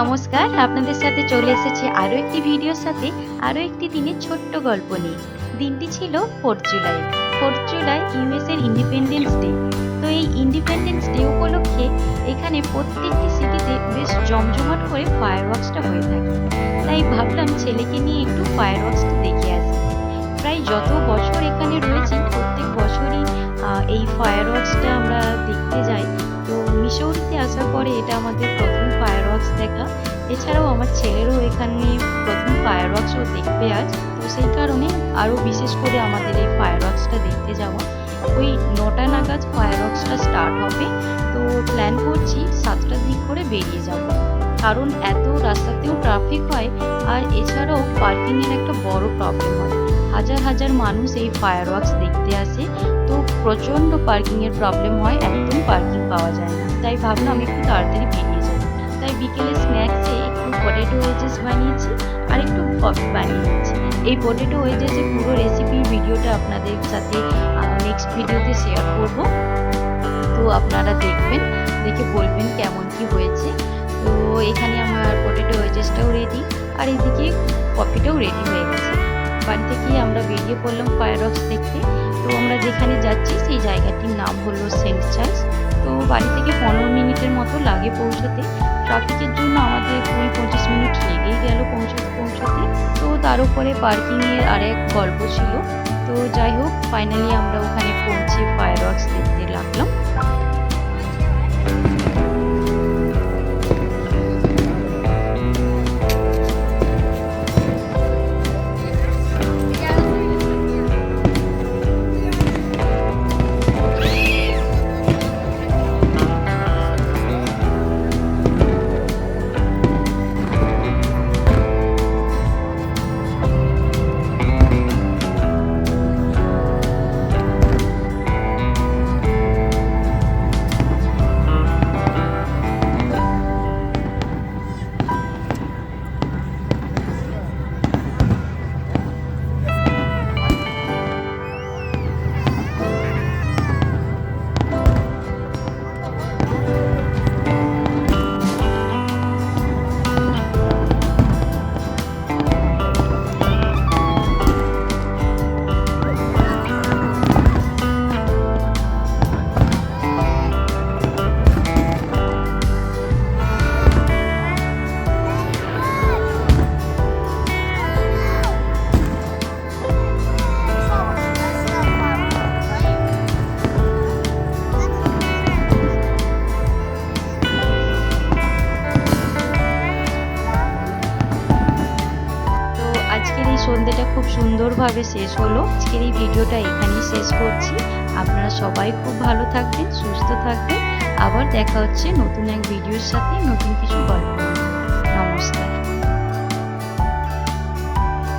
নমস্কার, আপনাদের সাথে চলে এসেছি আরও একটি ভিডিওর সাথে, আরও একটি দিনের ছোট্ট গল্প নিয়ে। দিনটি ছিল fourth July. Fourth July US এর ইন্ডিপেন্ডেন্স ডে তো এই ইন্ডিপেন্ডেন্স ডে উপলক্ষে এখানে প্রত্যেকটি সিটিতে বেশ জমজমাট করে ফায়ার হয়ে থাকে। তাই ভাবলাম ছেলেকে নিয়ে একটু ফায়ার ওয়ার্কসটা দেখে আসি। প্রায় যত বছর এখানে রয়েছি, প্রত্যেক বছরই এই ফায়ার ওয়ার্কসটা আমরা দেখতে যাই। তো মিশৌরিতে আসার পরে এটা আমাদের প্রথম দেখা এছাড়াও আমার ছেলেরও এখানে প্রথম ফায়ার ওয়ার্কসও দেখবে আজ। তো সেই কারণে আরও বিশেষ করে আমাদের এই ফায়ার ওয়ার্কসটা দেখতে যাওয়া ওই নটা নাগাদ ফায়ার ওয়ার্কসটা স্টার্ট হবে। তো প্ল্যান করছি সাতটার দিক করে বেরিয়ে যাব। কারণ এত রাস্তাতেও ট্রাফিক হয়, আর এছাড়াও পার্কিংয়ের একটা বড় প্রবলেম হয়। হাজার হাজার মানুষ এই ফায়ার ওয়ার্কস দেখতে আসে। তো প্রচণ্ড পার্কিংয়ের প্রবলেম হয়, একদম পার্কিং পাওয়া যায় না। তাই ভাবলাম আমি একটু তাড়াতাড়ি বেরিয়ে তাই বিকেলে স্ন্যাক্সে একটু পটেটো ওয়েজেস বানিয়েছি আর একটু কফি বানিয়ে নিয়েছি এই পটেটো ওয়েজেসের পুরো রেসিপির ভিডিওটা আপনাদের সাথে নেক্সট ভিডিওতে শেয়ার করব। তো আপনারা দেখবেন, দেখে বলবেন কেমন কি হয়েছে। তো এখানে আমার পটেটো ওয়েজেসটাও রেডি আর এদিকে কফিটাও রেডি হয়ে গেছে। বাড়ি থেকে আমরা বেরিয়ে পড়লাম ফায়ার দেখতে। তো আমরা যেখানে যাচ্ছি সেই জায়গাটির নাম হলো সেন্ট চার্লস তো বাড়ি থেকে পনেরো মিনিটের মতো লাগে পৌঁছতে। ট্রাফিকের জন্য আমাদের কুড়ি পঁচিশ মিনিট লেগেই গেল পৌঁছতে, পৌঁছাতে। তো তার উপরে পার্কিংয়ের আরেক গল্প ছিল। তো যাই হোক ফাইনালি আমরা ওখানে পৌঁছে ফায়ার ওয়ার্কস দেখতে লাগলাম। সন্ধ্যেটা খুব সুন্দরভাবে শেষ হলো। আজকের এই ভিডিওটা এখানেই শেষ করছি। আপনারা সবাই খুব ভালো থাকবেন, সুস্থ থাকবেন। আবার দেখা হচ্ছে নতুন এক ভিডিওর সাথে নতুন কিছু গল্প